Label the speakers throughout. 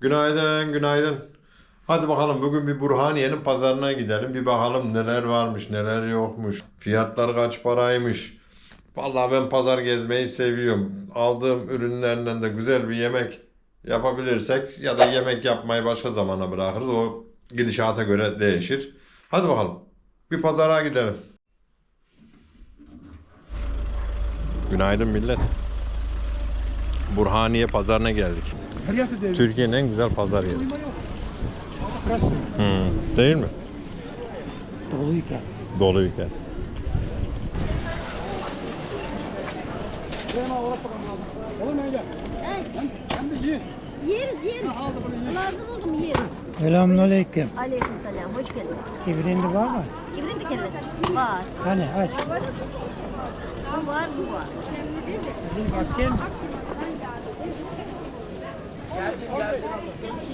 Speaker 1: Günaydın, günaydın. Hadi bakalım bugün bir Burhaniye'nin pazarına gidelim. Bir bakalım neler varmış, neler yokmuş. Fiyatlar kaç paraymış. Vallahi ben pazar gezmeyi seviyorum. Aldığım ürünlerden de güzel bir yemek yapabilirsek ya da yemek yapmayı başka zamana bırakırız. O gidişata göre değişir. Hadi bakalım. Bir pazara gidelim. Günaydın millet. Burhaniye pazarına geldik. Türkiye'nin en güzel pazar yeri. Hmm, değil mi?
Speaker 2: doluyken.
Speaker 1: Doluyken.
Speaker 3: Yeriz yeriz. Lazım oldum yeriz.
Speaker 2: Selamünaleyküm.
Speaker 3: Aleyküm selam. Hoş geldin.
Speaker 2: İbrindi var mı?
Speaker 3: İbrahim kellesi. Var.
Speaker 2: Hani aç.
Speaker 3: Bu var bu var.
Speaker 2: Bir bakayım.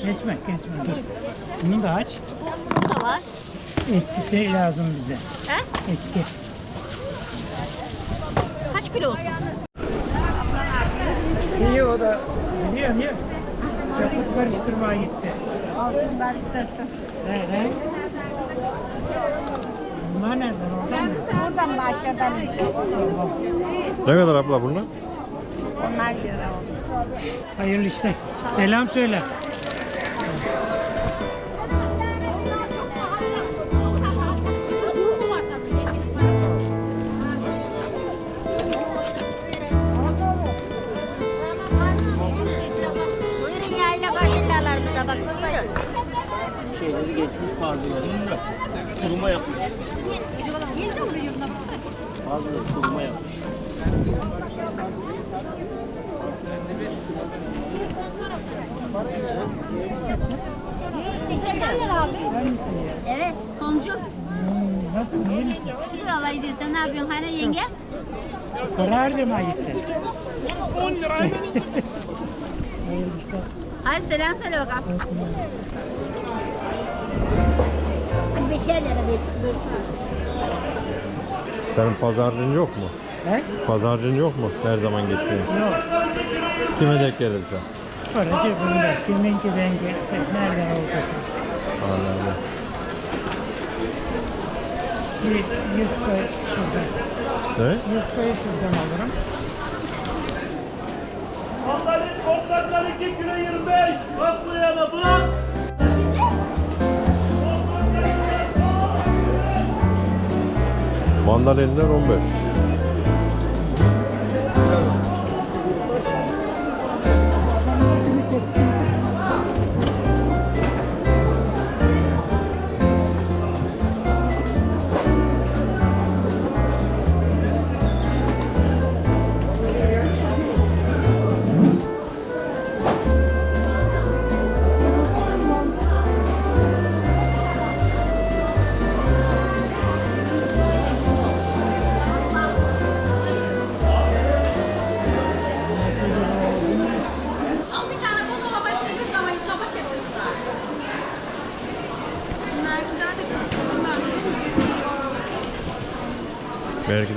Speaker 2: Kesme kesme dur. Bunu da aç.
Speaker 3: Bu da var.
Speaker 2: Eskisi lazım bize.
Speaker 3: He?
Speaker 2: Eski.
Speaker 3: Kaç kilo olsun?
Speaker 2: İyi o da. Biliyorum ya. Çakıl karıştırmaya gitti.
Speaker 3: Altın karıştırsın.
Speaker 2: He he. Bunlar nereden oradan mı?
Speaker 3: Buradan bahçeden.
Speaker 1: Ne kadar abla bunlar?
Speaker 3: Onlar göre oldu.
Speaker 2: Hayırlı işler. Selam söyle.
Speaker 4: Şeyleri geçmiş da kuruma yapmış. Bazıları kuruma yapmış.
Speaker 2: Misin ya?
Speaker 3: Evet komşu.
Speaker 2: Hmm, nasılsın iyi misin?
Speaker 3: Şükür Allah iyidir. Sen ne yapıyorsun? Hani yenge?
Speaker 2: Para harcama gitti. 10 lira. Hayırlı işler.
Speaker 3: Hadi selam söyle bakalım.
Speaker 2: Olsun.
Speaker 3: Beşer lira
Speaker 1: Senin pazarcın yok mu?
Speaker 2: He?
Speaker 1: Pazarcın yok mu? Her zaman gittiğin.
Speaker 2: Yok.
Speaker 1: Kime denk gelirse.
Speaker 2: Para cebimde. Kiminki denk gelse nereden olacak?
Speaker 1: Allah Allah.
Speaker 2: Bir yufka şuradan.
Speaker 1: Ne?
Speaker 2: Yufkayı şuradan alırım.
Speaker 4: Mandalin ortaklar 2 kilo 25. Baklayana bak.
Speaker 1: Mandalinler 15.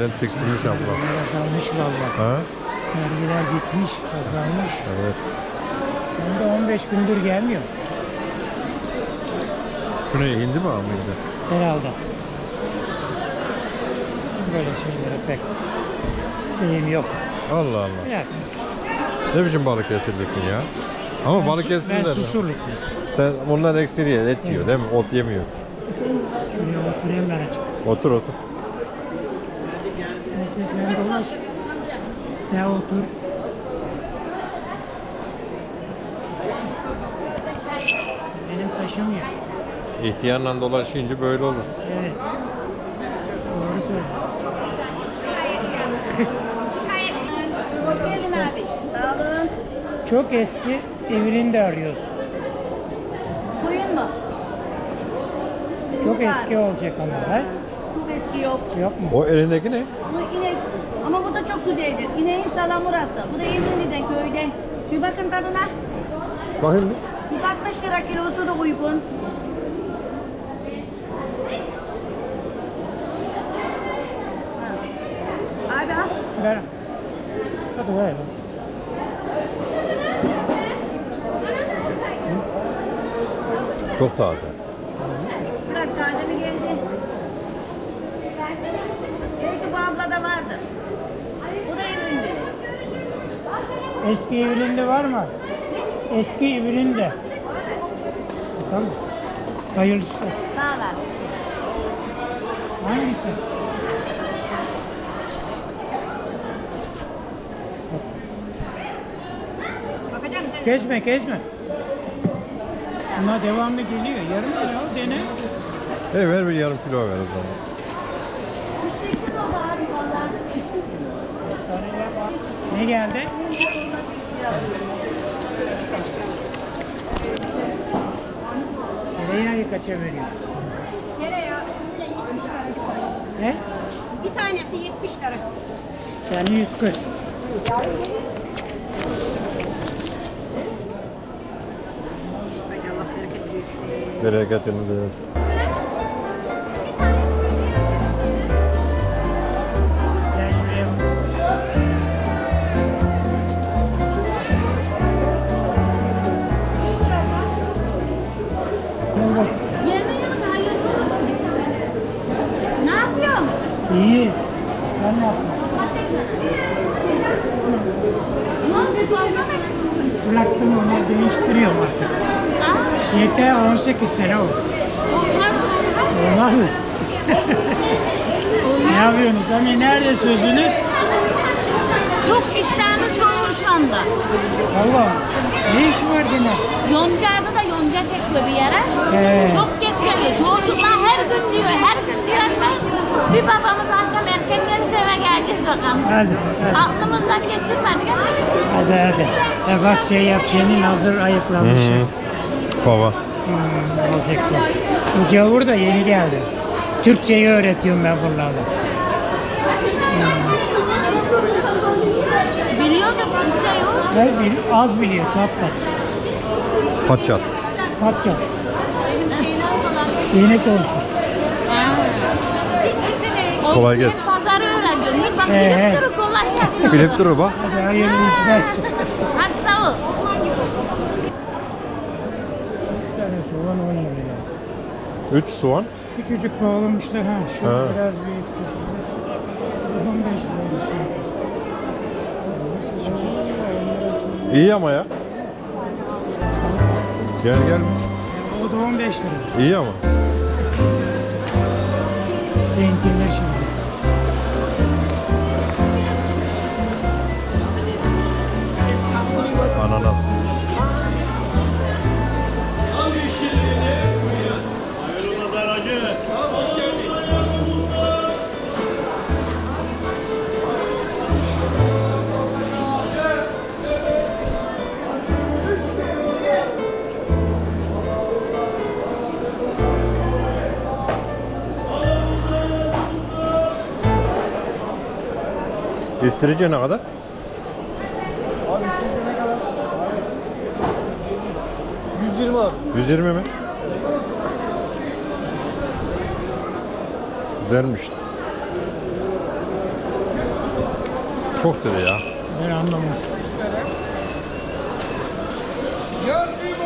Speaker 1: De tiksinmiş abla.
Speaker 2: Azalmış valla.
Speaker 1: Ha?
Speaker 2: Sergiler gitmiş, azalmış.
Speaker 1: Evet.
Speaker 2: Ben de 15 gündür gelmiyor.
Speaker 1: Şu ne? Hindi mi mıydı?
Speaker 2: Herhalde. Böyle şeylere pek şeyim yok.
Speaker 1: Allah Allah.
Speaker 2: Ya,
Speaker 1: Ne biçim balık kesildisin ya? Ama balık
Speaker 2: ben
Speaker 1: kesildiler.
Speaker 2: susurlukluyum.
Speaker 1: Sen onlar eksiri ye, et yiyor değil mi? Ot yemiyor.
Speaker 2: Şuraya oturayım ben açık.
Speaker 1: Otur otur.
Speaker 2: Sen dolaş. İşte otur. Benim taşım yok.
Speaker 1: İhtiyarla dolaşınca böyle olur.
Speaker 2: Evet. Doğru söylüyorsun. Çok eski evini de arıyoruz.
Speaker 3: Koyun mu?
Speaker 2: Çok eski olacak ama. He?
Speaker 3: Eski yok.
Speaker 2: Mu?
Speaker 1: O elindeki ne?
Speaker 3: Bu inek ama bu da çok güzeldir. İneğin salamurası. Bu da İzmir'den köyden. Bir bakın tadına.
Speaker 1: Bakayım bir.
Speaker 3: Bir 60 lira kilosu da uygun. Abi al.
Speaker 2: Ver. Hadi ver.
Speaker 1: Çok taze.
Speaker 3: Biraz taze mi geldi? Belki bu ablada vardır. Bu da evinde.
Speaker 2: Eski evinde var mı? Eski evinde. Tamam. Hayırlı işler.
Speaker 3: Sağ ol abi.
Speaker 2: Hangisi?
Speaker 3: Bakacağım sen.
Speaker 2: Kesme kesme. Ama devamlı geliyor. Yarım kilo dene.
Speaker 1: Hey ver bir yarım kilo ver o zaman.
Speaker 2: Ne geldi? Tereyağı kaça veriyor?
Speaker 3: Tereyağı öyle 70 lira.
Speaker 2: Ne?
Speaker 3: Bir tanesi 70 lira.
Speaker 2: Yani 140.
Speaker 3: Haydi Allah bereket versin.
Speaker 1: Bereketini de.
Speaker 2: Bıraktım onu değiştiriyorum artık. Yeter 18 sene oldu. Olmaz mı? ne yapıyorsunuz? Hani nerede sözünüz?
Speaker 5: Çok işlerimiz yoğun şu anda.
Speaker 2: Allah. Ne iş var gene?
Speaker 5: Yonca'da da yonca çekiyor bir yere.
Speaker 2: He.
Speaker 5: Çok geç geliyor. Çocuklar her gün diyor, her gün diyor bir babamız akşam erken gelirse eve geleceğiz bakalım.
Speaker 2: Hadi. Hadi
Speaker 5: Aklımızdan geçirmedik ama
Speaker 2: hadi. hadi. Ya bak şey yap senin hazır ayıklanmış.
Speaker 1: Fava.
Speaker 2: Hmm, alacaksın. Bu gavur da yeni geldi. Türkçeyi öğretiyorum ben bunlarla.
Speaker 5: biliyordur Türkçe yok.
Speaker 2: Ben bil- az biliyor çatlat.
Speaker 1: Paçat.
Speaker 2: Patça. Yeni konuşuyor.
Speaker 1: Kolay gelsin.
Speaker 5: Pazarı öğreniyorum. Bak
Speaker 2: He, he.
Speaker 5: bilip durun kolay gelsin.
Speaker 1: Bilip durur bak.
Speaker 2: Hadi hayırlı işler.
Speaker 5: Hadi sağ ol.
Speaker 2: Üç tane soğan 10 lira.
Speaker 1: 3 soğan.
Speaker 2: Küçücük bağlamışlar ha. Şu
Speaker 1: Ha.
Speaker 2: biraz büyük. 15 lira.
Speaker 1: İyi ama ya. Gel gel.
Speaker 2: O da 15 lira.
Speaker 1: İyi ama.
Speaker 2: Denk gelir şimdi.
Speaker 1: Ananas. İstirici ne kadar?
Speaker 6: Abi 120 ne kadar? 120 abi.
Speaker 1: 120 mi? Güzelmiş. Çok dedi ya.
Speaker 2: Ben anlamam.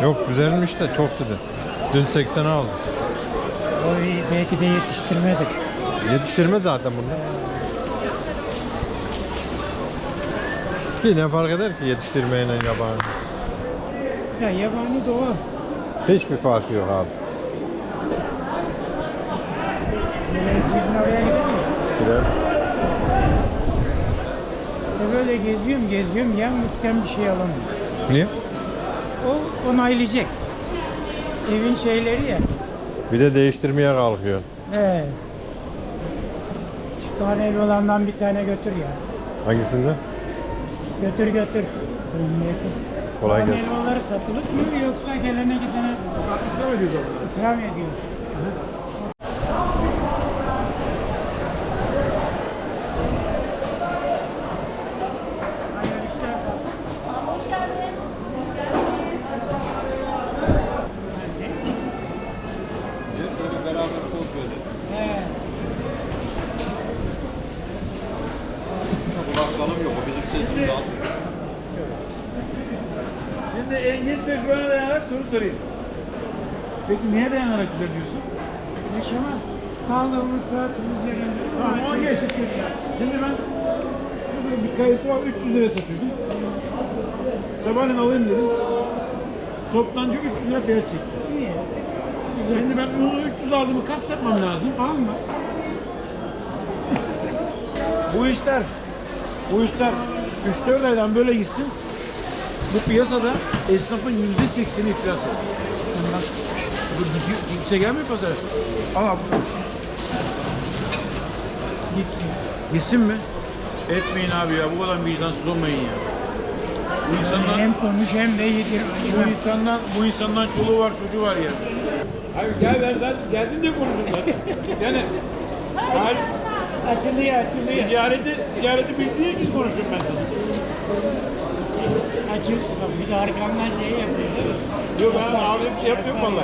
Speaker 1: Yok güzelmiş de çok dedi. Dün 80'e aldım.
Speaker 2: O iyi, belki de yetiştirmedik.
Speaker 1: Yetiştirme zaten bunlar. Bir ne fark eder ki yetiştirmeyle yabani?
Speaker 2: Ya yabani doğal.
Speaker 1: Hiçbir farkı yok abi.
Speaker 2: Televizyonun oraya gidelim mi?
Speaker 1: Gider.
Speaker 2: E böyle geziyorum geziyorum yalnızken bir şey alamıyorum.
Speaker 1: Niye?
Speaker 2: O onaylayacak. Evin şeyleri ya.
Speaker 1: Bir de değiştirmeye kalkıyor.
Speaker 2: He. Şu tane olandan bir tane götür ya.
Speaker 1: Hangisinden?
Speaker 2: Götür götür.
Speaker 1: Kolay gelsin.
Speaker 2: Helvaları satılıp mı yoksa gelene gidene ikram ediyoruz. İkram ediyoruz. Hayırlı işler. He.
Speaker 1: Kulaklarım yok. Bizim sesimizi al.
Speaker 4: Şimdi Engin tecrübene dayanarak soru sorayım.
Speaker 7: Peki neye dayanarak güzel diyorsun?
Speaker 2: Yaşama. Sağlığımız, sıhhatimiz yerinde.
Speaker 7: Tamam ama geç. Şimdi ben şurada bir kayısı var 300 lira satıyordum. Sabahleyin alayım dedim. Toptancı 300 lira fiyat çekti.
Speaker 2: İyi.
Speaker 7: Şimdi ben bunu 300 aldığımı kaç satmam lazım?
Speaker 2: Alma.
Speaker 7: Bu işler, bu işler 3-4 aydan böyle gitsin. Bu piyasada esnafın %80'i iflas olur. Bu gidiyor, kimse gelmiyor pazara. Al abi.
Speaker 2: Gitsin.
Speaker 7: Gitsin mi? Etmeyin abi ya, bu kadar vicdansız olmayın ya. Bu insanlar,
Speaker 2: Hem konuş hem de yedir.
Speaker 7: bu insandan, bu insandan çoluğu var, çocuğu var ya. Hayır gel ben, ben geldin diye konuşuyorum ben. Yani, hayır,
Speaker 2: Açılıyor, açılıyor.
Speaker 7: ticareti, ticareti bildiğin için konuşuyorum ben sana.
Speaker 2: Açıl. Bir de arkamdan şey yapıyor.
Speaker 7: Yok ben abi bir şey yapmıyorum valla.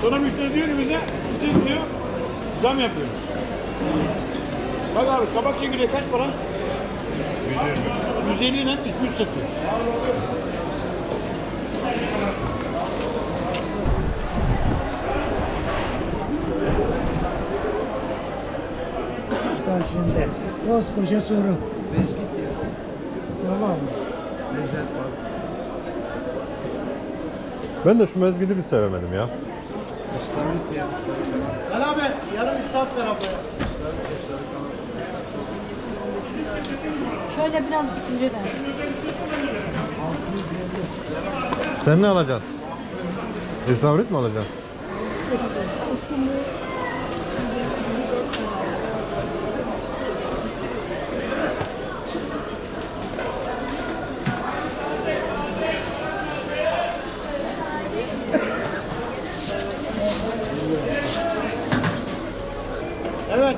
Speaker 7: Sonra müşteri diyor ki bize, siz diyor, zam yapıyorsunuz. Bak abi kabak çekirdeği kaç para? 150. 150 ile 200 satıyor.
Speaker 2: Karşında. Koskoca soru. Tamam mı?
Speaker 1: Ben de şu mezgidi bir sevemedim ya.
Speaker 6: Salih abi yarın İslam tarafı.
Speaker 5: Şöyle birazcık yürü ben.
Speaker 1: Sen ne alacaksın? İstavrit mi alacaksın?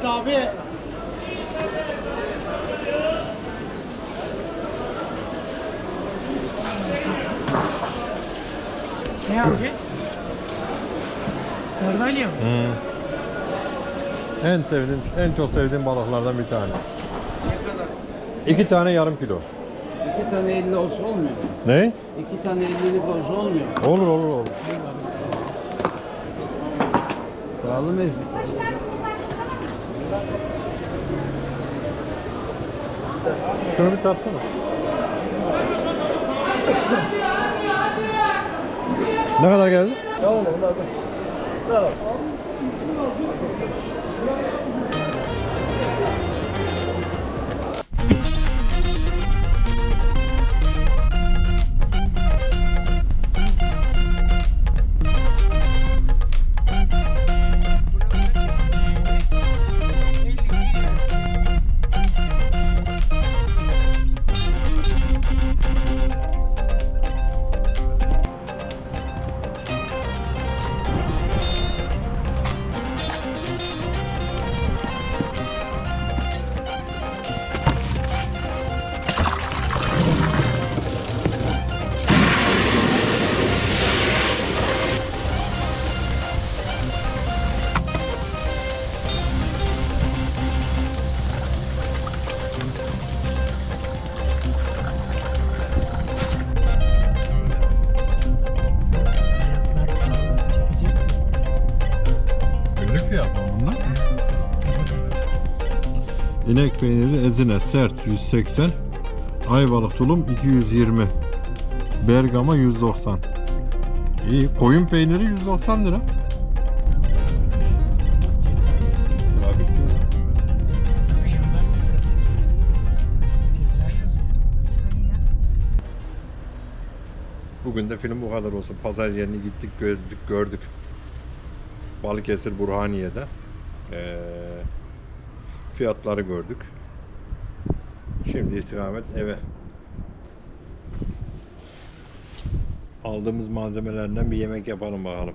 Speaker 6: Evet abi.
Speaker 2: Ne alacaksın? Sardalya mı?
Speaker 1: En sevdiğim, en çok sevdiğim balıklardan bir tane. İki tane yarım kilo.
Speaker 8: İki tane 50 olsa olmuyor. mu?
Speaker 1: Ne?
Speaker 8: İki tane 50'lik olsa olmuyor. mu?
Speaker 1: Olur olur olur.
Speaker 8: Pahalı mı?
Speaker 1: Şunu bir tarsana. ne kadar geldi?
Speaker 6: Tamam hadi. Tamam.
Speaker 1: Fiyat mı bunlar? İnek peyniri ezine sert 180. Ayvalık tulum 220. Bergama 190. İyi. Koyun peyniri 190 lira. Bugün de film bu kadar olsun. Pazar yerini gittik, gözlük, gördük. Balıkesir Burhaniye'de. Ee, fiyatları gördük. Şimdi istikamet eve. Aldığımız malzemelerden bir yemek yapalım bakalım.